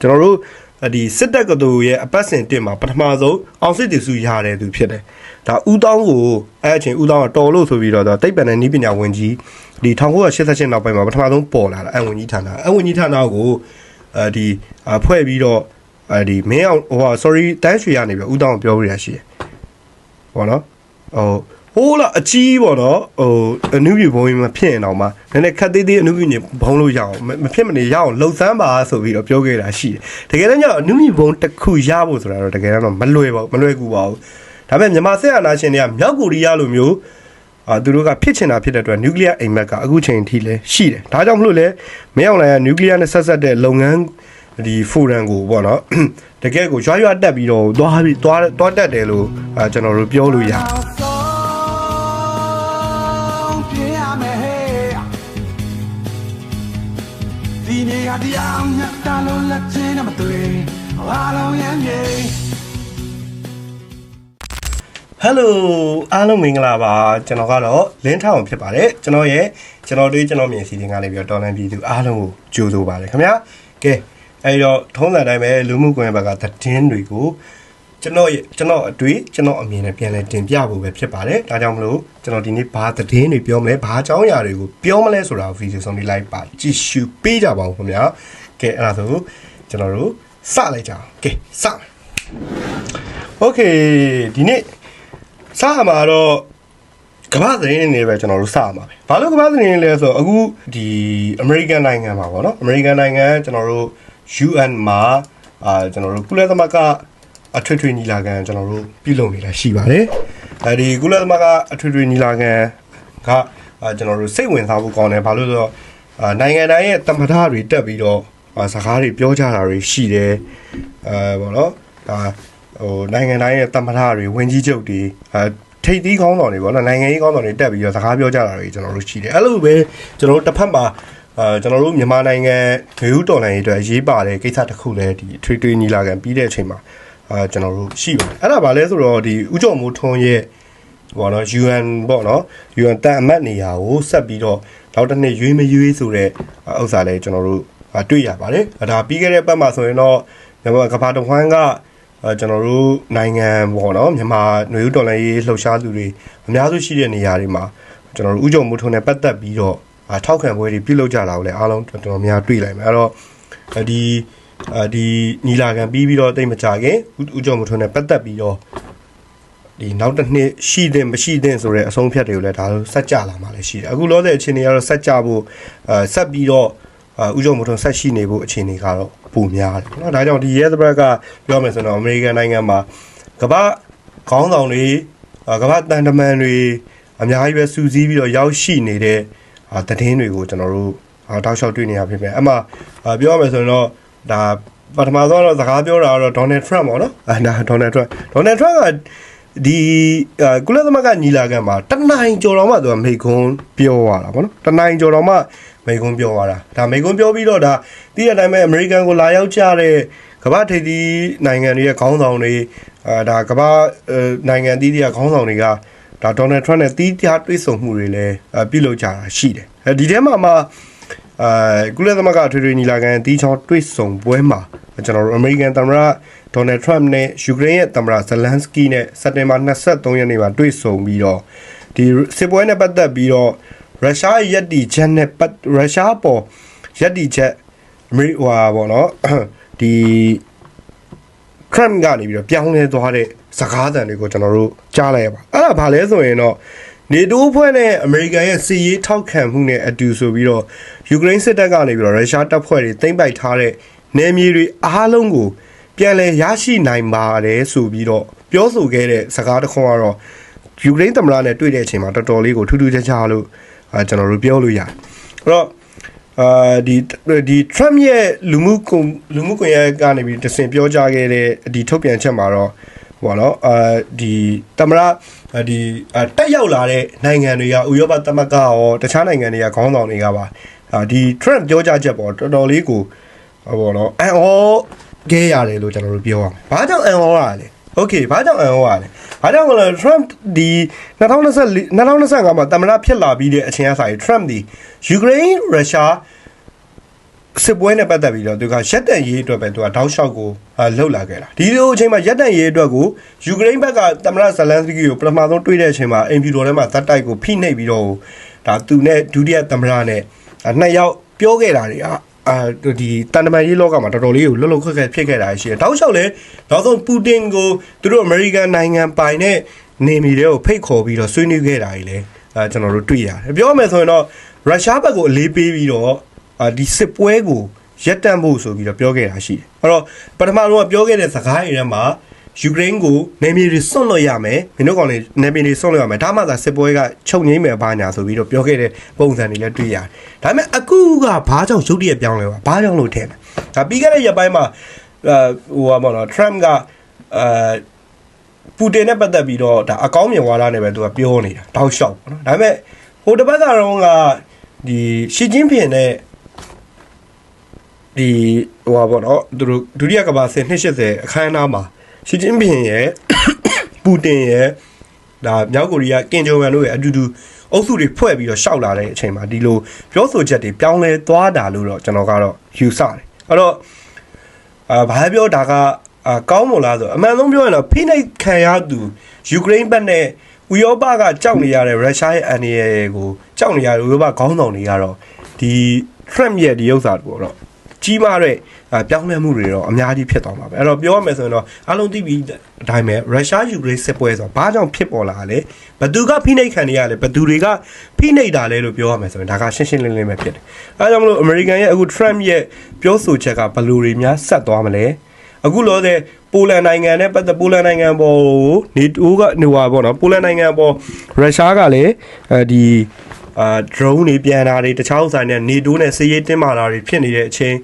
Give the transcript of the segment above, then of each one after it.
ကျွန်တော်တို့ဒီစစ်တပ်ကတူရဲ့အပတ်စဉ်တင်မှာပထမဆုံးအောင်စစ်တီစုရတယ်သူဖြစ်တယ်ဒါဦးတောင်းကိုအဲ့အချိန်ဦးတောင်းကတော်လို့ဆိုပြီးတော့တိတ်ပန်တဲ့နီးပညာဝင်ကြီးဒီ1988နောက်ပိုင်းမှာပထမဆုံးပေါ်လာတာအဝင်ကြီးဌာနအဝင်ကြီးဌာနကိုအဲဒီဖွဲ့ပြီးတော့အဲဒီမင်းအောင်ဟို sorry တန်းရွှေရနေပြီဦးတောင်းကိုပြောပြရရှိတယ်ပေါ့နော်ဟို ဟိုးလာအကြီးပေါ့နော်ဟိုအနုပြဘုံမဖြစ်ရင်တော့မှနည်းနည်းခက်သေးသေးအနုပြနေဘုံလို့ရအောင်မဖြစ်မနေရအောင်လှုပ်ဆန်းပါဆိုပြီးတော့ပြောခဲ့တာရှိတယ်တကယ်တော့ညအနုပြဘုံတစ်ခုရဖို့ဆိုတာတော့တကယ်တော့မလွယ်ပါဘူးမလွယ်ကူပါဘူးဒါပေမဲ့မြန်မာစစ်အာဏာရှင်တွေကမြောက်ကိုရီးယားလိုမျိုးအာသူတို့ကဖြစ်ချင်တာဖြစ်တဲ့အတွက်နျူကလ িয়ার အိမ်မက်ကအခုချိန်ထိလည်းရှိတယ်ဒါကြောင့်မလို့လဲမင်းအောင်လှိုင်ကနျူကလ িয়ার နဲ့ဆက်ဆက်တဲ့လုပ်ငန်းဒီဖိုရန်ကိုပေါ့နော်တကယ်ကိုရွာရွာတက်ပြီးတော့သွားပြီးသွားသွားတက်တယ်လို့အာကျွန်တော်တို့ပြောလို့ရတယ် တရားမြတ်တာလို့လက်ချင်းနဲ့မတွေ့အားလုံးရမ်းမြေဟယ်လိုအားလုံးမင်္ဂလာပါကျွန်တော်ကတော့လင်းထောင်ဖြစ်ပါတယ်ကျွန်တော်ရဲ့ကျွန်တော်တွေးကျွန်တော်မြင်စီတင်ကနေပြီးတော့တော်လန်ပြည်သူအားလုံးကိုကြိုဆိုပါတယ်ခင်ဗျာကဲအဲဒီတော့ထုံးစံတိုင်းပဲလူမှုကွန်ရက်ဘက်ကသတင်းတွေကို ကျွန်တော်ရဲ့ကျွန်တော်အတွေ့ကျွန်တော်အမြင်နဲ့ပြန်လည်တင်ပြဖို့ပဲဖြစ်ပါတယ်ဒါကြောင့်မလို့ကျွန်တော်ဒီနေ့ဘာသတင်းတွေပြောမလဲဘာအကြောင်းအရာတွေကိုပြောမလဲဆိုတာကိုဗီဒီယိုဆုံးလေးလိုက်ပါကြည့်ရှုပေးကြပါဦးခင်ဗျာကဲအဲ့ဒါဆိုကျွန်တော်တို့စလိုက်ကြအောင်ကဲစမယ်โอเคဒီနေ့ စမှာတော့ကမ္ဘာသတင်းတွေပဲကျွန်တော်တို့စမှာပဲဘာလို့ကမ္ဘာသတင်းတွေလဲဆိုတော့အခုဒီအမေရိကန်နိုင်ငံမှာပေါ့နော်အမေရိကန်နိုင်ငံကျွန်တော်တို့ UN မှာအာကျွန်တော်တို့ကုလသမဂ္ဂ အထွေထွေညီလာခံကျွန်တော်တို့ပြုလုပ်နေတာရှိပါတယ်အဲဒီကုလသမဂ္ဂအထွေထွေညီလာခံကအာကျွန်တော်တို့စိတ်ဝင်စားဖို့ကောင်းတယ်ဘာလို့လဲဆိုတော့အာနိုင်ငံတိုင်းရဲ့တမထတွေတက်ပြီးတော့အာစကားတွေပြောကြတာတွေရှိတယ်အဲပေါ့နော်ဒါဟိုနိုင်ငံတိုင်းရဲ့တမထတွေဝင်ကြီးချုပ်တွေအဲထိပ်သီးခေါင်းဆောင်တွေပေါ့နော်နိုင်ငံရေးခေါင်းဆောင်တွေတက်ပြီးတော့စကားပြောကြတာတွေကျွန်တော်တို့ရှိတယ်အဲ့လိုပဲကျွန်တော်တို့တစ်ဖက်မှာအဲကျွန်တော်တို့မြန်မာနိုင်ငံဂရုတော်လှန်ရေးအတွက်အရေးပါတဲ့ကိစ္စတစ်ခုလည်းဒီထွေထွေညီလာခံပြီးတဲ့အချိန်မှာ အဲကျွန်တော်တို့ရှိပါတယ်အဲ့ဒါဘာလဲဆိုတော့ဒီဥကြုံမိုးထွန်းရဲ့ဘောနော် UN ပေါ့နော် UN တန်အမတ်နေရာကိုဆက်ပြီးတော့နောက်တစ်နှစ်ရွေးမရွေးဆိုတဲ့ဥစ္စာလည်းကျွန်တော်တို့တွေ့ရပါတယ်ဒါပြီးခဲ့တဲ့ပတ်မှာဆိုရင်တော့မြန်မာကမ္ဘာတဝန်းကအဲကျွန်တော်တို့နိုင်ငံပေါ့နော်မြန်မာຫນွေဦးတော်လိုင်းရေးလှုပ်ရှားသူတွေအများစုရှိတဲ့နေရာတွေမှာကျွန်တော်တို့ဥကြုံမှုထုံးနဲ့ပတ်သက်ပြီးတော့အထောက်ခံပွဲတွေပြုလုပ်ကြတာကိုလည်းအားလုံးတော်တော်များတွေ့လိုက်မယ်အဲ့တော့ဒီ အဲဒီညီလာခံပြီးပြီးတော့တိတ်မကြခင်ဥကြုံမှုထုံးနဲ့ပတ်သက်ပြီးတော့ဒီနောက်တစ်နှစ်ရှိတဲ့မရှိတဲ့ဆိုတဲ့အဆုံးဖြတ်တွေကိုလည်းဒါဆက်ကြလာမှာလည်းရှိတယ်အခုလောတဲ့အခြေအနေကတော့ဆက်ကြဖို့အဲဆက်ပြီးတော့ဥကြုံမှုထုံးဆက်ရှိနေဖို့အခြေအနေကတော့ပုံများတယ်เนาะဒါကြောင့်ဒီရဲသဘက်ကပြောမယ်ဆိုတော့အမေရိကန်နိုင်ငံမှာကမ္ဘာခေါင်းဆောင်တွေကမ္ဘာတန်တမန်တွေအများကြီးပဲစူးစီးပြီးတော့ရောက်ရှိနေတဲ့သတင်းတွေကိုကျွန်တော်တို့တောက်လျှောက်တွေ့နေရဖြစ်မယ်အမှပြောရမယ်ဆိုရင်တော့ ဒါပထမဆုံးတော့စကားပြောတာကတော့ Donald Trump ပေါ့နော်အဲဒါ Donald Trump Donald Trump ကဒီကုလသမဂ္ဂညီလာခံမှာတနိုင်ကျော်တော်မှသူကမိခွန်းပြောသွားတာပေါ့နော်တနိုင်ကျော်တော်မှမိခွန်းပြောသွားတာဒါမိခွန်းပြောပြီးတော့ဒါတည်တဲ့အတိုင်းပဲအမေရိကန်ကိုလာရောက်ကြတဲ့ကမ္ဘာထိပ်သီးနိုင်ငံတွေရဲ့ခေါင်းဆောင်တွေအာဒါကမ္ဘာနိုင်ငံသီးသီးကခေါင်းဆောင်တွေကဒါဒေါ်နယ်ထရန့်နဲ့တီးခြားတွေ့ဆုံမှုတွေလည်းပြုလုပ်ကြတာရှိတယ်အဲဒီထဲမှာမှ အာကုလသမဂ္ဂထွေထွေညီလာခံတီးချောင်းတွေ့ဆုံပွဲမှာကျွန်တော်တို့အမေရိကန်သမ္မတဒေါ်နယ်ထရန့်နဲ့ယူကရိန်းရဲ့သမ္မတဇလန်စကီနဲ့စက်တင်ဘာ23ရက်နေ့မှာတွေ့ဆုံပြီးတော့ဒီစစ်ပွဲနဲ့ပတ်သက်ပြီးတော့ရုရှားရဲ့ယက်တီချက်နဲ့ပတ်ရုရှားပေါ်ယက်တီချက်အမေဟွာပေါ့နော်ဒီခရမ်ကနေပြီးတော့ပြောင်းလဲသွားတဲ့စကားသံတွေကိုကျွန်တော်တို့ကြားလိုက်ရပါအဲ့ဒါဘာလဲဆိုရင်တော့ နေတိုးဖွဲ့နဲ့အမေရိကန်ရဲ့စီရေးထောက်ခံမှုနဲ့အတူဆိုပြီးတော့ယူကရိန်းစစ်တပ်ကနေပြီးတော့ရုရှားတပ်ဖွဲ့တွေသိမ်းပိုက်ထားတဲ့နယ်မြေတွေအားလုံးကိုပြန်လည်ရရှိနိုင်ပါတယ်ဆိုပြီးတော့ပြောဆိုခဲ့တဲ့စကားတစ်ခွန်းကတော့ယူကရိန်းသမ္မတနဲ့တွေ့တဲ့အချိန်မှာတော်တော်လေးကိုထူးထူးခြားခြားလို့အာကျွန်တော်တို့ပြောလို့ရတယ်အဲ့တော့အာဒီဒီ Trump ရဲ့လူမှုကွန်လူမှုကွန်ရက်ကနေပြီးတစင်ပြောကြားခဲ့တဲ့ဒီထုတ်ပြန်ချက်မှာတော့ဘောနော်အာဒီတမရ ဒီတက်ရောက်လာတဲ့နိုင်ငံတွေကဥရောပသမဂ္ဂရောတခြားနိုင်ငံတွေကခေါင်းဆောင်တွေကပါအာဒီ Trump ပြောကြားချက်ပေါ့တော်တော်လေးကိုဟောဘောနော်အန်ဟောခဲ့ရတယ်လို့ကျွန်တော်တို့ပြောရမယ်။ဘာကြောင့်အန်ဟောရလဲ။ Okay ဘာကြောင့်အန်ဟောရလဲ။ဘာကြောင့်လဲ Trump ဒီ2024 2025မှာတမရဖြစ်လာပြီးတဲ့အချိန်အစား Trump ဒီယူကရိန်းရုရှား စစ်ပွဲနဲ့ပတ်သက်ပြီးတော့သူကရက်တန်ရေးအတွက်ပဲသူကတောက်လျှောက်ကိုအာလှုပ်လာခဲ့တာဒီလိုအချိန်မှာရက်တန်ရေးအတွက်ကိုယူကရိန်းဘက်ကသမ္မတဇလန်စကီကိုပထမဆုံးတွေ့တဲ့အချိန်မှာအင်ဖြူတော်ထဲမှာဇက်တိုက်ကိုဖိနှိပ်ပြီးတော့ဒါသူနဲ့ဒုတိယသမ္မတနဲ့အာနှစ်ယောက်ပြောခဲ့တာတွေကအာဒီတန်တမန်ရေးလောကမှာတော်တော်လေးကိုလှုပ်လှုပ်ခက်ခက်ဖြစ်ခဲ့တာရှိတယ်တောက်လျှောက်လဲနောက်ဆုံးပူတင်ကိုသူတို့အမေရိကန်နိုင်ငံပိုင်နဲ့နေမီတွေကိုဖိတ်ခေါ်ပြီးတော့ဆွေးနွေးခဲ့တာကြီးလဲအဲကျွန်တော်တို့တွေ့ရတယ်ပြောရမယ်ဆိုရင်တော့ရုရှားဘက်ကိုအလေးပေးပြီးတော့ အာဒီစစ်ပွဲကိုရပ်တန့်ဖို့ဆိုပြီးတော့ပြောခဲ့တာရှိတယ်။အဲ့တော့ပထမဆုံးကပြောခဲ့တဲ့စကားတွေထဲမှာယူကရိန်းကိုနေမြေတွေစွန့်လွတ်ရမယ်။မင်းတို့ကောင်တွေနေမြေတွေစွန့်လွတ်ရမယ်။ဒါမှသာစစ်ပွဲကချုပ်ငိမ့်မယ်ဘာညာဆိုပြီးတော့ပြောခဲ့တဲ့ပုံစံတွေလည်းတွေ့ရတယ်။ဒါပေမဲ့အခုကဘာကြောင့်ရုတ်တရက်ပြောင်းလဲပါ။ဘာကြောင့်လို့ထင်လဲ။ဒါပြီးခဲ့တဲ့ရက်ပိုင်းမှာအာဟိုပါမော်နော် Trump ကအာပူတင်နဲ့ပတ်သက်ပြီးတော့ဒါအကောင်းမြင်ဝါဒနဲ့ပဲသူကပြောနေတာတောက်လျှောက်ပေါ့နော်။ဒါပေမဲ့ဟိုတစ်ပတ်ကတော့ကဒီရှီကျင်းဖင်နဲ့ ဒီဟိုပါပေါ့နော်သူတို့ဒုတိယကမ္ဘာစစ်280အခမ်းအနားမှာရှီကျင်းပင်ရဲ့ပူတင်ရဲ့ဒါမြောက်ကိုရီးယားကင်ဂျုံဝမ်တို့ရဲ့အတူတူအုပ်စုတွေဖွဲ့ပြီးတော့ရှောက်လာတဲ့အချိန်မှာဒီလိုပြောဆိုချက်တွေပြောင်းလဲသွားတာလို့တော့ကျွန်တော်ကတော့ယူဆတယ်အဲ့တော့အာဘာပြောဒါကအာကောင်းမလားဆိုအမှန်ဆုံးပြောရင်တော့ဖိနှိပ်ခံရသူယူကရိန်းဘက်နဲ့ဥရောပကကြောက်နေရတဲ့ရုရှားရဲ့အန်ဒီရယ်ကိုကြောက်နေရတဲ့ဥရောပခေါင်းဆောင်တွေကတော့ဒီ Trump ရဲ့ဒီဥစ္စာတို့တော့ ကြီးမားတဲ့အာပြောင်းလဲမှုတွေတော့အများကြီးဖြစ်သွားမှာပဲအဲ့တော့ပြောရမယ်ဆိုရင်တော့အလုံးသိပြီးအတိုင်းပဲရုရှားယူကရိန်းစစ်ပွဲဆိုတာဘာကြောင့်ဖြစ်ပေါ်လာလဲဘသူကဖိနှိပ်ခံနေရလဲဘသူတွေကဖိနှိပ်တာလဲလို့ပြောရမယ်ဆိုရင်ဒါကရှင်းရှင်းလင်းလင်းပဲဖြစ်တယ်အဲဒါကြောင့်မလို့အမေရိကန်ရဲ့အခု Trump ရဲ့ပြောဆိုချက်ကဘယ်လိုတွေများဆက်သွားမလဲအခုလောတဲ့ပိုလန်နိုင်ငံနဲ့ပတ်သက်ပိုလန်နိုင်ငံပေါ်ကိုနေတိုးကဟိုပါပေါ့နော်ပိုလန်နိုင်ငံပေါ်ရုရှားကလည်းအဲဒီ အာ drone တွေပြန်တာတွေတခြားဥစ္စာတွေနဲ့နေတိုးနဲ့စစ်ရေးတင်းမာတာတွေဖြစ်နေတဲ့အချိန်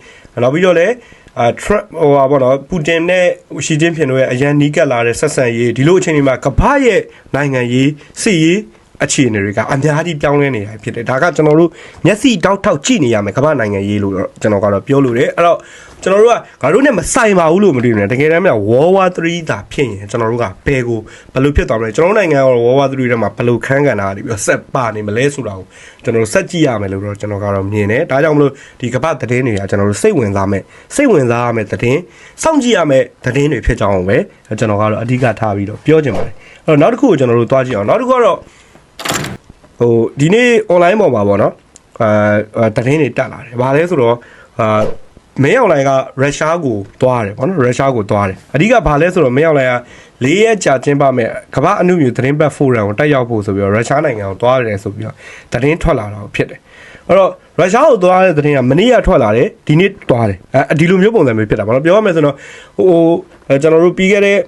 နောက်ပြီးတော့လည်းအာ Trump ဟိုပါပေါ့နော်ပူတင်နဲ့ရှီကျင်းဖင်တို့ရဲ့အရန်နီးကပ်လာတဲ့ဆက်ဆံရေးဒီလိုအချိန်တွေမှာကမ္ဘာရဲ့နိုင်ငံရေးစစ်ရေးအခြေအနေတွေကအများကြီးပြောင်းလဲနေတာဖြစ်တယ်ဒါကကျွန်တော်တို့မျက်စိတောက်ထောက်ကြည့်နေရမယ်ကမ္ဘာနိုင်ငံရေးလို့တော့ကျွန်တော်ကတော့ပြောလို့တယ်အဲ့တော့ ကျွန်တော်တို့ကငါတို့နဲ့မဆိုင်ပါဘူးလို့မတွေ့နဲ့တကယ်တမ်းမြတ် World War 3တာဖြစ်ရင်ကျွန်တော်တို့ကဘယ်ကိုဘယ်လိုဖြစ်သွားမလဲကျွန်တော်တို့နိုင်ငံက World War 3ထဲမှာဘယ်လိုခန်းကန်တာပြီးတော့ဆက်ပါနေမလဲဆိုတာကိုကျွန်တော်တို့ဆက်ကြည့်ရမယ်လို့တော့ကျွန်တော်ကတော့မြင်တယ်ဒါကြောင့်မလို့ဒီကမ္ဘာသတင်းတွေကကျွန်တော်တို့စိတ်ဝင်စားမယ်စိတ်ဝင်စားရမယ်သတင်းစောင့်ကြည့်ရမယ်သတင်းတွေဖြစ်ကြအောင်ပဲကျွန်တော်ကတော့အဓိကထားပြီးတော့ပြောချင်ပါတယ်အဲ့တော့နောက်တစ်ခုကိုကျွန်တော်တို့သွားကြည့်အောင်နောက်တစ်ခုကတော့ဟိုဒီနေ့ online ပေါ်မှာပေါ့နော်အာတရင်တွေတက်လာတယ်။ဘာလဲဆိုတော့အာ မင်းအောင်လိုင်ကရုရှားကိုသွားတယ်ပေါ့နော်ရုရှားကိုသွားတယ်။အဓိကဘာလဲဆိုတော့မင်းအောင်လိုင်က၄ရက်ကြာကျင်းပမဲ့ကမ္ဘာအမှုမျိုးသတင်းပတ်ဖိုရမ်ကိုတက်ရောက်ဖို့ဆိုပြီးတော့ရုရှားနိုင်ငံကိုသွားရတယ်ဆိုပြီးတော့သတင်းထွက်လာတာဖြစ်တယ်။အဲ့တော့ရုရှားကိုသွားတဲ့သတင်းကမနေ့ကထွက်လာတယ်ဒီနေ့သွားတယ်။အဲဒီလိုမျိုးပုံစံမျိုးဖြစ်တာပေါ့နော်ပြောရမယ်ဆိုတော့ဟိုကျွန်တော်တို့ပြီးခဲ့တဲ့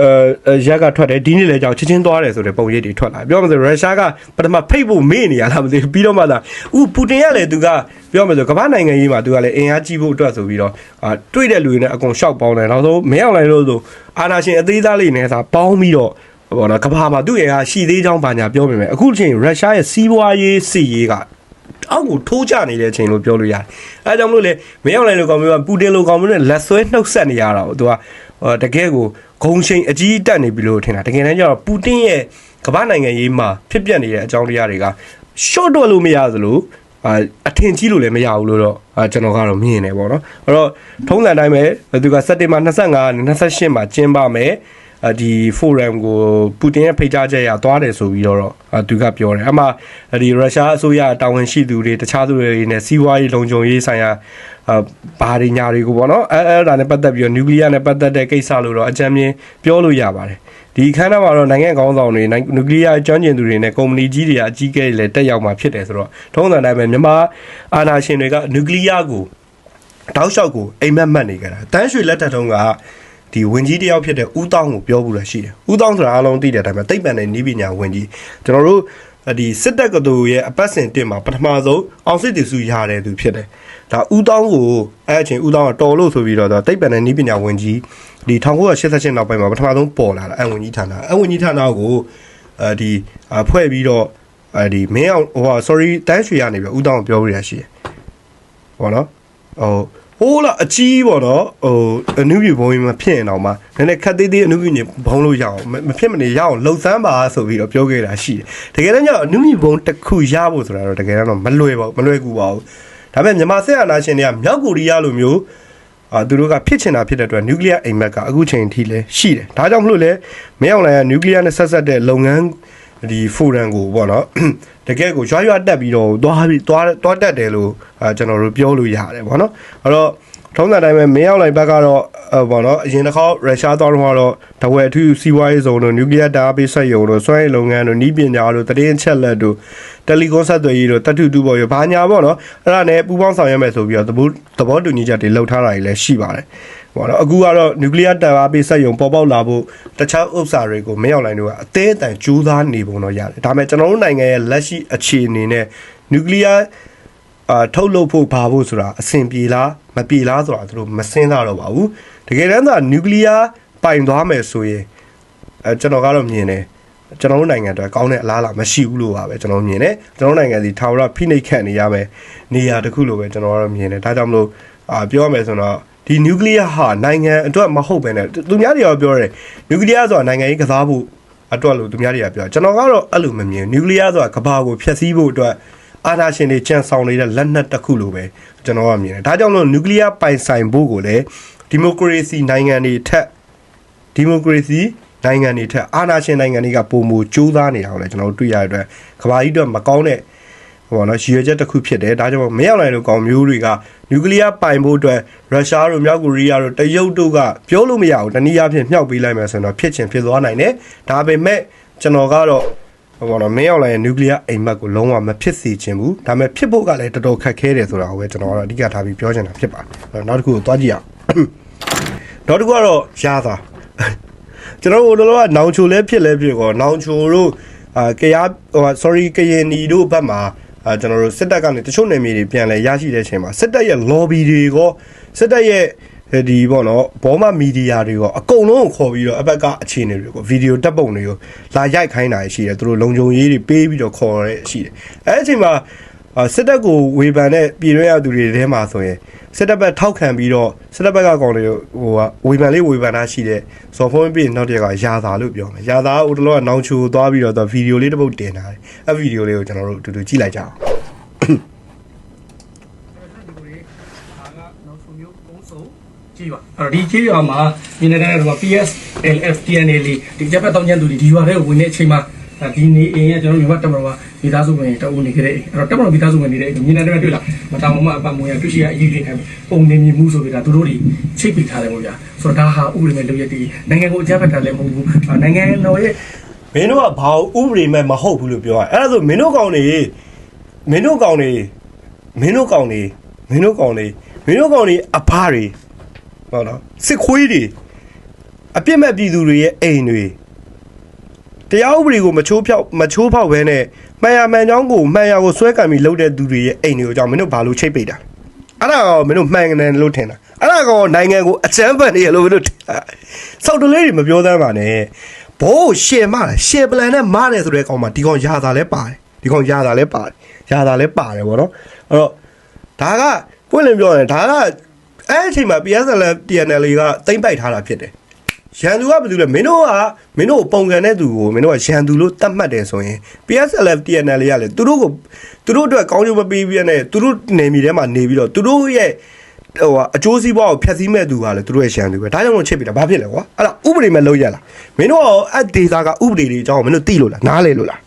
အဲရက်ကထွက်တယ်ဒီနေ့လည်းကြောင်ချင်းချင်းသွားတယ်ဆိုတဲ့ပုံရိပ်တွေထွက်လာပြောမှဆိုရုရှားကပထမဖိတ်ဖို့မေ့နေရလားမသိဘူးပြီးတော့မှသာဥပူတင်ရလေသူကပြောမှဆိုကမ္ဘာနိုင်ငံရေးမှာသူကလည်းအင်အားကြီးဖို့အတွက်ဆိုပြီးတော့အာတွေ့တဲ့လူတွေနဲ့အကုန်ရှောက်ပေါင်းတယ်နောက်ဆုံးမင်းအောင်လိုက်လို့ဆိုအာနာရှင်အသေးသားလေးနဲ့သာပေါင်းပြီးတော့ဘောနော်ကမ္ဘာမှာသူ့ရဲ့ဟာရှိသေးချောင်းပါညာပြောမိမယ်အခုချိန်ရုရှားရဲ့စီးပွားရေးစစ်ရေးကအောက်ကိုထိုးကြနေတဲ့အချိန်လို့ပြောလို့ရတယ်။အဲဒါကြောင့်မလို့လေမင်းအောင်လိုက်လို့ကောင်မျိုးကပူတင်လိုကောင်မျိုးနဲ့လက်ဆွဲနှုတ်ဆက်နေရတာကိုသူကတကယ်ကို ဂုံရှိန်အကြီးတက်နေပြီလို့ထင်တာတကယ်တမ်းကျတော့ပူတင်ရဲ့ကမ္ဘာနိုင်ငံရေးမှာဖြစ်ပျက်နေတဲ့အကြောင်းတရားတွေက short တော့လို့မရသလိုအာအထင်ကြီးလို့လည်းမရဘူးလို့တော့အာကျွန်တော်ကတော့မြင်နေပေါ့နော်အဲ့တော့ထုံးစံတိုင်းပဲသူကစက်တင်ဘာ25နဲ့28မှာကျင်းပမယ်အဒီ forum ကိုပူတင်ရဲ့ဖိတ်ကြားချက်ရသွားတယ်ဆိုပြီးတော့သူကပြောတယ်အမှဒီရုရှားအစိုးရတာဝန်ရှိသူတွေတခြားသူတွေနဲ့စီးပွားရေးလုံခြုံရေးဆိုင်ရာအာ ဘာတွေညာတွေကိုပေါ့နော်အဲအဲ့ဒါနဲ့ပတ်သက်ပြီးတော့နျူကလ িয়ার နဲ့ပတ်သက်တဲ့ကိစ္စလို့တော့အကြမ်းမြင်ပြောလို့ရပါတယ်ဒီခန်းထဲမှာတော့နိုင်ငံကောင်းဆောင်တွေနျူကလ িয়ার ကျွမ်းကျင်သူတွေနဲ့ကုမ္ပဏီကြီးတွေအကြီးအကဲတွေလည်းတက်ရောက်မှာဖြစ်တယ်ဆိုတော့ထုံးစံတိုင်းပဲမြန်မာအာဏာရှင်တွေကနျူကလ িয়ার ကိုတောက်လျှောက်ကိုအိမ်မက်မှတ်နေကြတာတန်းရွှေလက်ထက်တုန်းကဒီဝင်ကြီးတယောက်ဖြစ်တဲ့ဦးတောင်းကိုပြောဘူးလားရှိတယ်ဦးတောင်းဆိုတာအားလုံးသိတဲ့အတိုင်းပဲတိတ်ပံတဲ့နီးပညာဝင်ကြီးကျွန်တော်တို့ ဒီစစ်တပ်ကတူရဲ့အပတ်စဉ်တင်မှာပထမဆုံးအောင်စစ်တီစုရတဲ့သူဖြစ်တယ်ဒါဦးတောင်းကိုအဲ့အချိန်ဦးတောင်းကတော်လို့ဆိုပြီးတော့တိတ်ပံတဲ့နီးပညာဝင်ကြီးဒီ1988နောက်ပိုင်းမှာပထမဆုံးပေါ်လာတာအဝင်ကြီးဌာနအဝင်ကြီးဌာနကိုအဲဒီဖွဲ့ပြီးတော့အဲဒီမင်းအောင်ဟိုဟာ sorry တန်းရွှေရနေပြီဦးတောင်းကိုပြောပြရရှိတယ်ဟောနော်ဟို ဟိုးလာအကြီးပေါ့နော်ဟိုအနုပြဘုံကြီးမဖြစ်ရင်တော့မှနည်းနည်းခက်သေးသေးအနုပြနေဘုံလို့ရအောင်မဖြစ်မနေရအောင်လှုပ်ဆန်းပါဆိုပြီးတော့ပြောခဲ့တာရှိတယ်တကယ်တမ်းကျတော့အနုပြဘုံတစ်ခုရဖို့ဆိုတာတော့တကယ်တော့မလွယ်ပါဘူးမလွယ်ကူပါဘူး ဒါပေမဲ့မြန်မာစစ်အာဏာရှင်တွေကမြောက်ကိုရီးယားလိုမျိုးအာသူတို့ကဖြစ်ချင်တာဖြစ်တဲ့အတွက်နျူကလ িয়ারအိမ်မက်ကအခုချိန်ထိလည်းရှိတယ်ဒါကြောင့်မလို့လဲမင်းအောင်လိုင်ကနျူကလ িয়ার နဲ့ဆက်ဆက်တဲ့လုပ်ငန်း ဒီဖိုရမ်ကိုပေါ့နော်တကယ်ကိုရွာရွာတက်ပြီးတော့သွားပြီးသွားသွားတက်တယ်လို့အာကျွန်တော်တို့ပြောလို့ရတယ်ပေါ့နော်အဲ့တော့ထုံးစံတိုင်းပဲမင်းအောင်လိုင်ဘက်ကတော့အပေါ့နော်အရင်တစ်ခါရုရှားသွားတော့ကတော့တဝက်အထူးစီးပွားရေးဇုံတို့နျူကလ িয়ার ဓာတ်ပေးဆက်ယုံတို့စွမ်းရည်လုပ်ငန်းတို့ဤပညာတို့တည်င်းချက်လက်တို့တယ်လီကွန်ဆက်သွယ်ရေးတို့တတ်ထုတူပေါ်ရဘာညာပေါ့နော်အဲ့ဒါနဲ့ပူးပေါင်းဆောင်ရွက်မယ်ဆိုပြီးတော့သဘောသဘောတူညီချက်တွေလှုပ်ထားတာတွေလည်းရှိပါတယ် ပေါ့နော်အခုကတော့နျူကလ িয়ার ဓာတ်ပေးဆက်ယုံပေါ်ပေါက်လာဖို့တခြားဥစ္စာတွေကိုမင်းအောင်လိုင်တို့ကအသေးအတန်ကြိုးစားနေပုံတော့ရတယ်ဒါပေမဲ့ကျွန်တော်တို့နိုင်ငံရဲ့လက်ရှိအခြေအနေနဲ့နျူကလ িয়ার အာထုတ်လုပ်ဖို့ဘာဖို့ဆိုတာအဆင်ပြေလားမပြေလားဆိုတာသူတို့မစင်းသားတော့ပါဘူးတကယ်တမ်းသာနျူကလ িয়ার ပိုင်သွားမယ်ဆိုရင်အဲကျွန်တော်ကတော့မြင်တယ်ကျွန်တော်တို့နိုင်ငံအတွက်ကောင်းတဲ့အလားအလာမရှိဘူးလို့ပါပဲကျွန်တော်မြင်တယ်ကျွန်တော်နိုင်ငံစီထာဝရဖိနှိပ်ခတ်နေရမယ်နေရာတစ်ခုလိုပဲကျွန်တော်ကတော့မြင်တယ်ဒါကြောင့်မလို့အာပြောရမယ်ဆိုတော့ ဒီနျူကလ িয়ার ဟာနိုင်ငံအတွက်မဟုတ်ပဲနဲ့သူများတွေရောပြောတယ်နျူကလ িয়ার ဆိုတာနိုင်ငံရေးကစားဖို့အတွက်လို့သူများတွေကပြောကျွန်တော်ကတော့အဲ့လိုမမြင်နျူကလ িয়ার ဆိုတာကဘာကိုဖျက်ဆီးဖို့အတွက် အာဏာရှင်တွေကြံဆောင်နေတဲ့လက်နက်တစ်ခုလိုပဲကျွန်တော်ကမြင်တယ်။ဒါကြောင့်လို့နျူကလ িয়ার ပိုင်ဆိုင်ဖို့ကိုလည်းဒီမိုကရေစီနိုင်ငံတွေထက်ဒီမိုကရေစီနိုင်ငံတွေထက်အာဏာရှင်နိုင်ငံတွေကပုံမူကြိုးစားနေတာကိုလည်းကျွန်တော်တို့တွေ့ရတဲ့အတွက်ကဘာကြီးတော့မကောင်းတဲ့ ဟိုနော်ရည်ရွယ်ချက်တစ်ခုဖြစ်တယ်။ဒါကြောင့်မရောက်နိုင်လို့ကောင်မျိုးတွေကနျူကလ িয়ার ပိုင်ဖို့အတွက်ရုရှားတို့မြောက်ကိုရီးယားတို့တရုတ်တို့ကပြောလို့မရဘူး။တနည်းအားဖြင့်မြှောက်ပေးလိုက်မယ်ဆိုတော့ဖြစ်ချင်ဖြစ်သွားနိုင်တယ်။ဒါပေမဲ့ကျွန်တော်ကတော့ ဟိုပေါ့နော်မင်းအောင်လိုင်ရဲ့နျူကလ িয়ার အိမ်မက်ကိုလုံးဝမဖြစ်စေချင်ဘူးဒါပေမဲ့ဖြစ်ဖို့ကလည်းတော်တော်ခက်ခဲတယ်ဆိုတာကိုပဲကျွန်တော်ကတော့အဓိကထားပြီးပြောချင်တာဖြစ်ပါတယ်အဲ့တော့နောက်တစ်ခုကိုသွားကြည့်အောင်နောက်တစ်ခုကတော့ရာသာကျွန်တော်တို့လောကနောင်ချိုလဲဖြစ်လဲဖြစ်ကောနောင်ချိုတို့အာကရဟို sorry ကရင်နီတို့ဘက်မှာ အာကျွန်တော်တို့စစ်တပ်ကနေတချို့နယ်မြေတွေပြန်လဲရရှိတဲ့အချိန်မှာစစ်တပ်ရဲ့ lobby တွေကောစစ်တပ်ရဲ့ဒီပေါ့နော်ဘောမမီဒီယာတွေရောအကုန်လုံးကိုခေါ်ပြီးတော့အဘက်ကအခြေအနေတွေကိုဗီဒီယိုတက်ပုံတွေကိုလာရိုက်ခိုင်းတာရှိတယ်သူတို့လုံခြုံရေးတွေပေးပြီးတော့ခေါ်ရဲရှိတယ်အဲအချိန်မှာအာစစ်တပ်ကိုဝေဖန်တဲ့ပြည်တွင်းရသူတွေထဲမှာဆိုရင် စစ်တပ်ဘက်ထောက်ခံပြီးတော့စစ်တပ်ဘက်ကကောင်တွေဟိုကဝေဖန်လေးဝေဖန်တာရှိတဲ့ဇော်ဖုံးပြီးနောက်တစ်ခါရာသာလို့ပြောမယ်ရာသာကဦးတလောကနောင်ချိုသွားပြီးတော့သူဗီဒီယိုလေးတစ်ပုတ်တင်ထားတယ်အဲဗီဒီယိုလေးကိုကျွန်တော်တို့အတူတူကြည့်လိုက်ကြအောင်ကြည့်ပါအဲ့တော့ဒီကြေးရွာမှာမြင်းနေတဲ့က PS LF TNA လေးဒီဂျပန်တောင်ကျန်းသူတွေဒီရွာထဲကိုဝင်တဲ့အချိန်မှာဒီနေအိမ်ကကျွန်တော်မြန်မာတက်မတော်က မိသားစုဝင်တအုပ်နေခဲ့တဲ့အိမ်အဲ့တော့တက်မတော်မိသားစုဝင်နေတဲ့မြင်းနေတဲ့တွေ့လားမတောင်မအပမွေရတွေ့ရှိရအရေးလေးခံပုံနေမြမှုဆိုပြီးတာသူတို့တွေချိတ်ပိထားတယ်ပေါ့ဗျာဆိုတော့ဒါဟာဥပဒေမဲ့လုပ်ရတဲ့နိုင်ငံကိုအကြမ်းဖက်တာလည်းမဟုတ်ဘူးနိုင်ငံတော်ရဲ့မင်းတို့ကဘာဥပဒေမဲ့မဟုတ်ဘူးလို့ပြောရတယ်အဲ့ဒါဆိုမင်းတို့ကောင်တွေမင်းတို့ကောင်တွေမင်းတို့ကောင်တွေမင်းတို့ကောင်တွေမင်းတို့ကောင်တွေအဖားတွေဟုတ်နော်စစ်ခွေးတွေအပြစ်မဲ့ပြည်သူတွေရဲ့အိမ်တွေ တရားဥပဒေကိုမချိုးဖြောက်မချိုးဖောက်ဘဲနဲ့မှန်ရမှန်ကြောင်းကိုမှန်ရကိုဆွဲကံပြီးလုပ်တဲ့သူတွေရဲ့အိမ်တွေကိုကြောင့်မင်းတို့ဘာလို့ချိတ်ပိတ်တာအဲ့ဒါကောမင်းတို့မှန်ကန်တယ်လို့ထင်တာအဲ့ဒါကောနိုင်ငံကိုအချမ်းဖန်နေရလို့မင်းတို့ထင်တာစောက်တလေးတွေမပြောသမ်းပါနဲ့ဘိုးရှယ်မလားရှယ်ပလန်နဲ့မတယ်ဆိုတဲ့ကောင်မှဒီကောင်ရာသာလဲပါတယ်ဒီကောင်ရာသာလဲပါတယ်ရာသာလဲပါတယ်ဗောနော်အဲ့တော့ဒါကပွင့်လင်းပြောရင်ဒါကအဲ့အချိန်မှာ PSL TNL ကတိမ့်ပိုက်ထားတာဖြစ်တယ် ရန်သူကဘယ်သူလဲမင်းတို့ကမင်းတို့ကိုပုံကန်တဲ့သူကိုမင်းတို့ကရန်သူလို့တတ်မှတ်တယ်ဆိုရင် PSL TNL ကလည်းသူတို့ကိုသူတို့အတွက်ကောင်းကျိုးမပေးပြီးနဲ့သူတို့နေမြေထဲမှာနေပြီးတော့သူတို့ရဲ့ဟိုအကျိုးစီးပွားကိုဖျက်ဆီးမဲ့သူကလည်းသူတို့ရဲ့ရှန်သူပဲဒါကြောင့်မလို့ချစ်ပြီးတာဘာဖြစ်လဲကွာအဲ့ဒါဥပဒေမဲ့လုံးရလားမင်းတို့ရောအဒေတာကဥပဒေတွေအကြောင်းမင်းတို့သိလို့လားနားလေလို့လား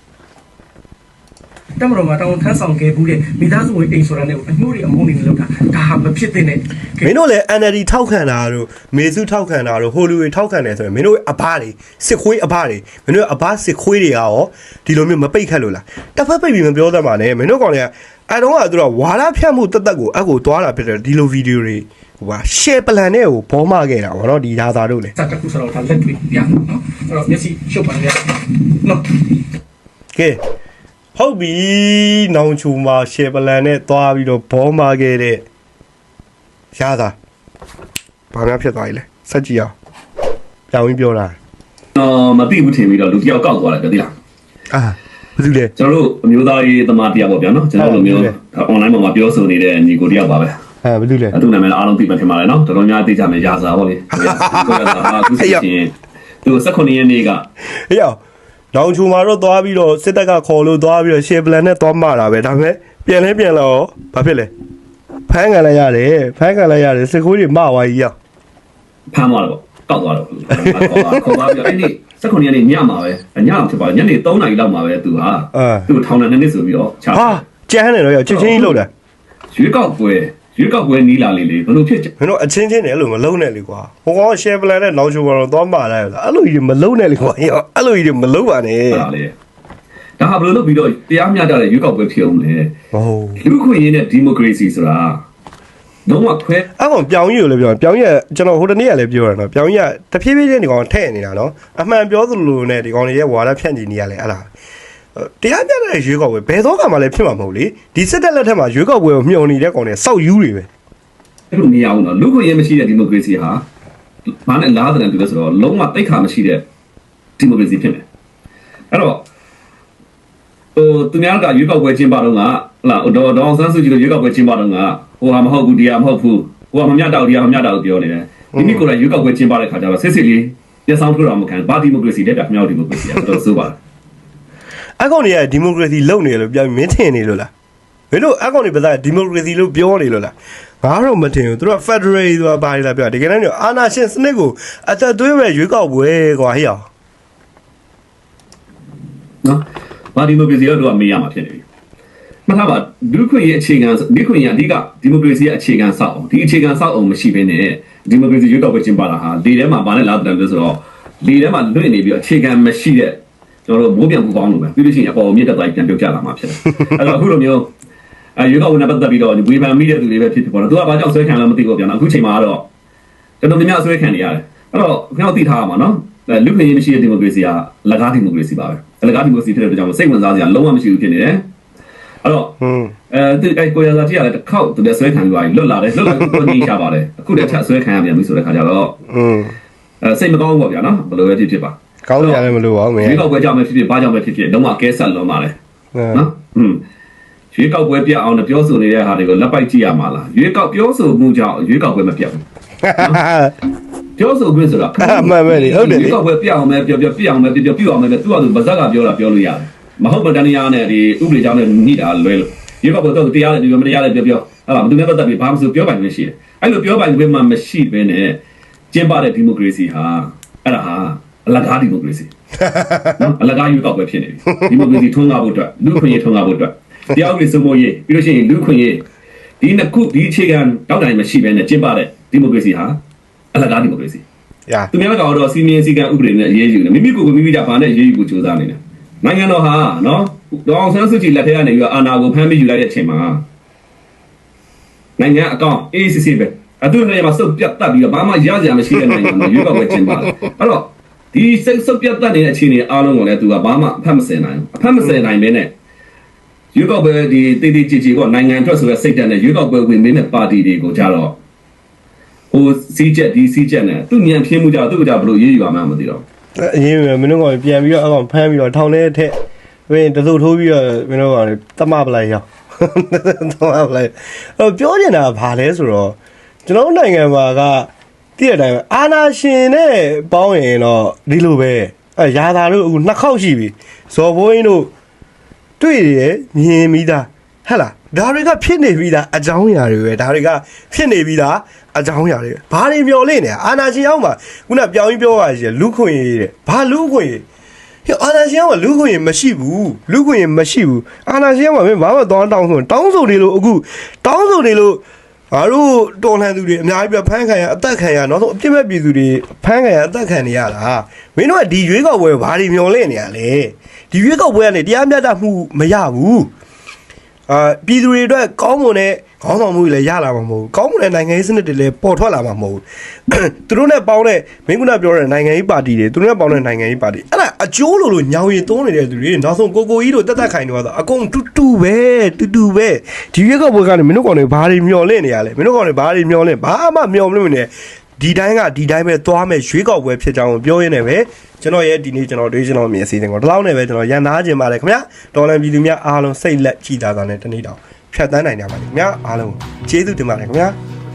တက်မတော်မှာတောင်းထမ်းဆောင်ခဲ့ဘူးတဲ့မိသားစုဝင်အိမ်ဆိုတာနဲ့အမှုတွေအမုန်းတွေနဲ့လောက်တာဒါဟာမဖြစ်သင့်တဲ့မင်းတို့လည်း NLD ထောက်ခံတာတို့မေစုထောက်ခံတာတို့ဟိုလူတွေထောက်ခံတယ်ဆိုရင်မင်းတို့အဘတွေစစ်ခွေးအဘတွေမင်းတို့အဘစစ်ခွေးတွေကရောဒီလိုမျိုးမပိတ်ခတ်လို့လားတစ်ဖက်ပိတ်ပြီးမပြောသမှာနဲ့မင်းတို့ကောင်တွေကအဲတော့ကသူတို့ဝါရဖြတ်မှုတက်တက်ကိုအကူသွားတာဖြစ်တယ်ဒီလိုဗီဒီယိုတွေဟိုပါ share plan နဲ့ကိုဘောမခဲ့တာဗောနော်ဒီရာသာတို့လေစတစ်ခုဆိုတော့ဒါလက်တွေ့ပြနော်အဲ့တော့မျက်စိရှုပ်ပါလေနော်ကဲ ဟုတ်ပြီနောင်ချူမှာ share plan နဲ့သွားပြီးတော့ဘောမခဲ့တဲ့ရာသာဘာများဖြစ်သွားပြီလဲစက်ကြည့်အောင်ပြောင်းပြီးပြောတာအော်မသိဘူးထင်ပြီးတော့လူတစ်ယောက်ကောက်သွားတယ်ပြောသိလားအာဘာလို့လဲကျွန်တော်တို့အမျိုးသားရေးသမားတစ်ယောက်ပေါ့ဗျာနော်ကျွန်တော်တို့လိုမျိုး online ပေါ်မှာပြောဆိုနေတဲ့ညီကိုတစ်ယောက်ပါပဲအဲဘာလို့လဲအတူနာမည်အားလုံးသိမှထင်ပါတယ်နော်တော်တော်များသိကြမယ်ရာဇာပေါ့လေကိုရာဇာဟာသူစီရှင်သူ16ရက်နေ့ကဟေ့ရောက် နောင်ချူမှာတော့သွားပြီးတော့စစ်တပ်ကခေါ်လို့သွားပြီးတော့ share plan နဲ့သွားမှာတာပဲဒါပေမဲ့ပြန်လဲပြန်လာတော့ဘာဖြစ်လဲဖမ်းခံလိုက်ရတယ်ဖမ်းခံလိုက်ရတယ်စကူးတွေမဝါကြီးရောက်ဖမ်းသွားတော့ကောက်သွားတော့ခေါ်သွားပြီးအဲ့ဒီ16ရက်နေ့ညမှာပဲညမှာဖြစ်ပါညနေ3နာရီလောက်မှာပဲသူဟာသူထောင်တဲ့နှစ်ဆိုပြီးတော့ချာဟာကြမ်းတယ်တော့ရောက်ချက်ချင်းကြီးလှုပ်တယ်ရွေးကောက်ပွဲ ရွေးကောက်ပွဲနီးလာလေလေဘယ်လိုဖြစ်မင်းတို့အချင်းချင်းနဲ့အဲ့လိုမလုံးနဲ့လေကွာဟိုကောင် share plan နဲ့နောက်ချိုကတော့သွားမှာလိုက်အဲ့လိုကြီးမလုံးနဲ့လေကွာအဲ့လိုကြီးမလုံးပါနဲ့ဟုတ်လားလေဒါဟာဘယ်လိုလုပ်ပြီးတော့တရားမျှတတဲ့ရွေးကောက်ပွဲဖြစ်အောင်လဲဟုတ်လူခွင့်ရင်းနဲ့ဒီမိုကရေစီဆိုတာလုံးဝခွဲအဲ့ကောင်ပြောင်းကြီးကိုလည်းပြောပြောင်းကြီးကကျွန်တော်ဟိုတနေ့ကလည်းပြောရတော့ပြောင်းကြီးကတဖြည်းဖြည်းချင်းဒီကောင်ထဲ့နေတာနော်အမှန်ပြောသလိုနဲ့ဒီကောင်တွေရဲ့ဝါဒဖြန့်ချီနေရလဲအဲ့လား တရားပြတဲ့ရွေးကောက်ပွဲဘယ်တော့မှလည်းဖြစ်မှာမဟုတ်လေဒီစစ်တပ်လက်ထက်မှာရွေးကောက်ပွဲကိုမျှော်နေတဲ့ကောင်တွေစောက်ယူတွေပဲအဲ့လိုမရအောင်တော့လူခွင့်ရင်းမရှိတဲ့ဒီမိုကရေစီဟာဘာနဲ့လားတဲ့တူလဲဆိုတော့လုံးဝတိတ်ခါမရှိတဲ့ဒီမိုကရေစီဖြစ်မယ်အဲ့တော့ဟိုသူများကရွေးကောက်ပွဲကျင်းပတော့ကဟလာဒေါ်ဒေါ်ဆန်းစုကြည်တို့ရွေးကောက်ပွဲကျင်းပတော့ကဟိုဟာမဟုတ်ဘူးတရားမဟုတ်ဘူးဟိုဟာမမြတ်တောက်တရားမမြတ်တောက်ပြောနေတယ်ဒီနေ့ကိုယ်တိုင်ရွေးကောက်ပွဲကျင်းပတဲ့ခါကျတော့စစ်စစ်လေးပြဆောင်ထုတ်တော်မခံဘာဒီမိုကရေစီတဲ့ကမြောက်ဒီမိုကရေစီအဲ့တော့ဆိုပါ အကောင်တွေကဒီမိုကရေစီလုပ်နေတယ်လို့ပြောမင်းထင်နေလို့လားမင်းတို့အကောင်တွေပါဒီမိုကရေစီလို့ပြောနေလို့လားငါတော့မထင်ဘူးသူတို့ Federal ဆိုတာဘာလဲပြောတကယ်တမ်းကျအာနာရှင်စနစ်ကိုအသက်သွေးမဲ့ရွေးကောက်ပွဲကွာဟေ့အောင်နော်ဘာဒီမိုကရေစီတော့တို့ကမေးရမှာဖြစ်နေပြီမှတ်ထားပါလူခွင့်ရဲ့အခြေခံလူခွင့်ရဲ့အဓိကဒီမိုကရေစီရဲ့အခြေခံစောက်အောင်ဒီအခြေခံစောက်အောင်မရှိဘဲနဲ့ဒီမိုကရေစီရွေးကောက်ပွဲကျင်းပတာဟာလေထဲမှာဘာနဲ့လာတယ်လဲဆိုတော့လေထဲမှာလွင့်နေပြီးတော့အခြေခံမရှိတဲ့ ကျွန်တော်တို့မိုးပြန်ပူပေါင်းလို့ပဲပြီးလို့ရှိရင်အပေါ်မြင့်တက်သွားပြန်ပြုတ်ကျလာမှာဖြစ်တယ်အဲ့တော့အခုလိုမျိုးအဲရွေးကောက်ပွဲနဲ့ပတ်သက်ပြီးတော့ဝေဖန်မိတဲ့သူတွေပဲဖြစ်ဖြစ်ပေါ့နော်သူကဘာကြောင့်ဆွဲခံလဲမသိဘူးဗျာနော်အခုချိန်မှာကတော့ကျွန်တော်တို့များဆွဲခံနေရတယ်အဲ့တော့ခင်ဗျားသိထားရမှာနော်လူခွင့်ရေးမရှိတဲ့ဒီမိုကရေစီကလကားဒီမိုကရေစီပါပဲလကားဒီမိုကရေစီဖြစ်တဲ့အတွက်ကြောင့်စိတ်ဝင်စားစရာလုံးဝမရှိဘူးဖြစ်နေတယ်အဲ့တော့ဟွန်းအဲသူအဲကိုရစာကြီးကလည်းတစ်ခေါက်သူလည်းဆွဲခံပြီးသွားပြီလွတ်လာတယ်လွတ်လာပြီးကိုကြီးချပါတယ်အခုတည်းထပ်ဆွဲခံရပြန်ပြီဆိုတဲ့ခါကျတော့ဟွန်းအဲစိတ်မကောင်းဘူးပေါ့ဗျာနော်ဘယ်လိုပဲဖြစ်ဖြစ်ပါ ကောင်းကြရတယ်မလို့ပါဘူးမင်းရွေးကောက်ပွဲကြောင့်ပဲဖြစ်ဖြစ်ဘာကြောင့်ပဲဖြစ်ဖြစ်လုံးဝကဲဆက်လွန်ပါလေနော်ဟွန်းရွေးကောက်ပွဲပြအောင်ပြောဆိုနေတဲ့ဟာတွေကိုလက်ပိုက်ကြည့်ရမှာလားရွေးကောက်ပြောဆိုမှုကြောင့်ရွေးကောက်ပွဲမပြတ်ဘူးပြောဆိုခွင့်ဆိုတာအမှန်ပဲလေဟုတ်တယ်လေရွေးကောက်ပွဲပြအောင်ပဲပြောပြောပြအောင်ပဲပြောပြောပြအောင်ပဲသူကသူဗဇက်ကပြောတာပြောလို့ရတယ်မဟုတ်မတန်တရားနဲ့ဒီဥပဒေကြောင့်လည်းညှိတာလွဲလို့ရွေးကောက်ပွဲတော့တရားလည်းဒီမတရားလည်းပြောပြောဟုတ်လားဘယ်သူနဲ့ပတ်သက်ပြီးဘာမှမဆိုပြောပိုင်ခွင့်ရှိတယ်အဲ့လိုပြောပိုင်ခွင့်မှမရှိဘဲနဲ့ကျင်းပတဲ့ဒီမိုကရေစီဟာအဲ့ဒါဟာ အလကားဒီမိုကရေစီနော်အလကားရွေးကောက်ပွဲဖြစ်နေပြီဒီမိုကရေစီထွန်းကားဖို့အတွက်လူ့ခွင့်ရေးထွန်းကားဖို့အတွက်တရားဥပဒေစိုးမိုးရေးပြီးလို့ရှိရင်လူ့ခွင့်ရေးဒီနှစ်ခုဒီအခြေခံတောက်တိုင်မရှိဘဲနဲ့ကျင်းပတဲ့ဒီမိုကရေစီဟာအလကားဒီမိုကရေစီရာသူများကတော့စီမင်းစည်းကမ်းဥပဒေနဲ့အရေးယူတယ်မိမိကိုယ်ကိုမိမိကြဘာနဲ့အရေးယူကိုစူးစမ်းနေတယ်နိုင်ငံတော်ဟာနော်ဒေါအောင်ဆန်းစုကြည်လက်ထက်ကနေပြီးတော့အာဏာကိုဖမ်းပြီးယူလိုက်တဲ့အချိန်မှာနိုင်ငံအကောင့် ACC ပဲအတူနဲ့မှာစုပ်ပြတ်တက်ပြီးတော့ဘာမှရကြမရှိတဲ့နိုင်ငံမှာရွေးကောက်ပွဲကျင်းပတယ်အဲ့တော့ ဒီစိတ်စုပ်ပြတ်တက်နေတဲ့အခြေအနေအားလုံးကိုလည်းသူကဘာမှအဖက်မစင်နိုင်ဘူးအဖက်မစင်နိုင်ဘဲနဲ့ရွေးကောက်ပွဲဒီတိတိကျကျပေါ့နိုင်ငံအတွက်ဆိုတဲ့စိတ်ဓာတ်နဲ့ရွေးကောက်ပွဲဝင်နေတဲ့ပါတီတွေကိုကြတော့ဟိုစီးချက်ဒီစီးချက်နဲ့သူ့ညံပြင်းမှုကြတော့သူ့ကကြဘလို့ရေးယူရမှန်းမသိတော့အရင်မင်းတို့ကပြန်ပြီးတော့အကောင်ဖမ်းပြီးတော့ထောင်ထဲထက်ဝင်းတစုထိုးပြီးတော့မင်းတို့ကတမပလိုက်ရောက်တမပလိုက်အဲ့ပြောနေတာကဘာလဲဆိုတော့ကျွန်တော်နိုင်ငံမှာက တည့်တဲ့အတိုင်းအာနာရှင်နဲ့ပေါင်းရင်တော့ဒီလိုပဲအဲရာသာတို့အခုနှစ်ခေါက်ရှိပြီဇော်ဘိုးင်းတို့တွေ့ရမြင်ပြီးသားဟဲ့လားဒါတွေကဖြစ်နေပြီးသားအကြောင်းအရာတွေပဲဒါတွေကဖြစ်နေပြီးသားအကြောင်းအရာတွေဘာတွေမျောလင့်နေအာနာရှင်အောင်မှာခုနပြောင်းပြီးပြောပါရှိလူခွင့်ရေးတဲ့ဘာလူခွင့်ရေးဟဲ့အာနာရှင်အောင်မှာလူခွင့်ရေးမရှိဘူးလူခွင့်ရေးမရှိဘူးအာနာရှင်အောင်မှာမင်းဘာမှတောင်းတောင်းဆိုတောင်းဆိုနေလို့အခုတောင်းဆိုနေလို့ ငါတို့တော်လှန်သူတွေအများကြီးပြဖမ်းခံရအသက်ခံရနောက်ဆုံးအပြစ်မဲ့ပြည်သူတွေဖမ်းခံရအသက်ခံနေရတာမင်းတို့ကဒီရွေးကောက်ပွဲဘာတွေမျောလင့်နေရလဲဒီရွေးကောက်ပွဲကနေတရားမျှတမှုမရဘူးအာပြည်သူတွေအတွက်ကောင်းမွန်တဲ့ ခေါင်းဆောင်မှုတွေလည်းရလာမှာမဟုတ်ဘူးကောင်းမွန်တဲ့နိုင်ငံရေးစနစ်တွေလည်းပေါ်ထွက်လာမှာမဟုတ်ဘူးသူတို့နဲ့ပေါင်းတဲ့မင်းကပြောတဲ့နိုင်ငံရေးပါတီတွေသူတို့နဲ့ပေါင်းတဲ့နိုင်ငံရေးပါတီအဲ့ဒါအကျိုးလိုလိုညောင်ရည်သွန်းနေတဲ့သူတွေနောက်ဆုံးကိုကိုကြီးတို့တက်တက်ခိုင်တော့အကုန်တူတူပဲတူတူပဲဒီရွေးကောက်ပွဲကနေမင်းတို့ကောင်တွေဘာတွေမျောလင့်နေရလဲမင်းတို့ကောင်တွေဘာတွေမျောလင့်ဘာမှမျောမလို့မနေဒီတိုင်းကဒီတိုင်းပဲသွားမယ်ရွေးကောက်ပွဲဖြစ်ကြောင်းပြောရင်းနဲ့ပဲကျွန်တော်ရဲ့ဒီနေ့ကျွန်တော်တွေးကျွန်တော်မြင်အစီအစဉ်ကိုဒီလောက်နဲ့ပဲကျွန်တော်ရန်သားခြင်းပါတယ်ခင်ဗျာဒေါ်လာပြည်သူများအားလုံးစိတ်လက်ကြည်သာသာနဲ့တနေ့တောင် ဖြတ်တန်းနိုင်ကြပါလိမ့်ခင်ဗျာအားလုံးကျေးဇူးတင်ပါတယ်ခင်ဗျာ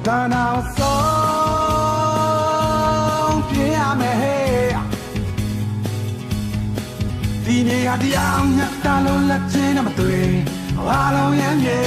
ဒါနာဆုံးပြရမယ်ဟဲ့ဒီနေ့ကတရားမျှတလို့လက်ချင်းနဲ့မတွေ့အားလုံးရမ်းမြေ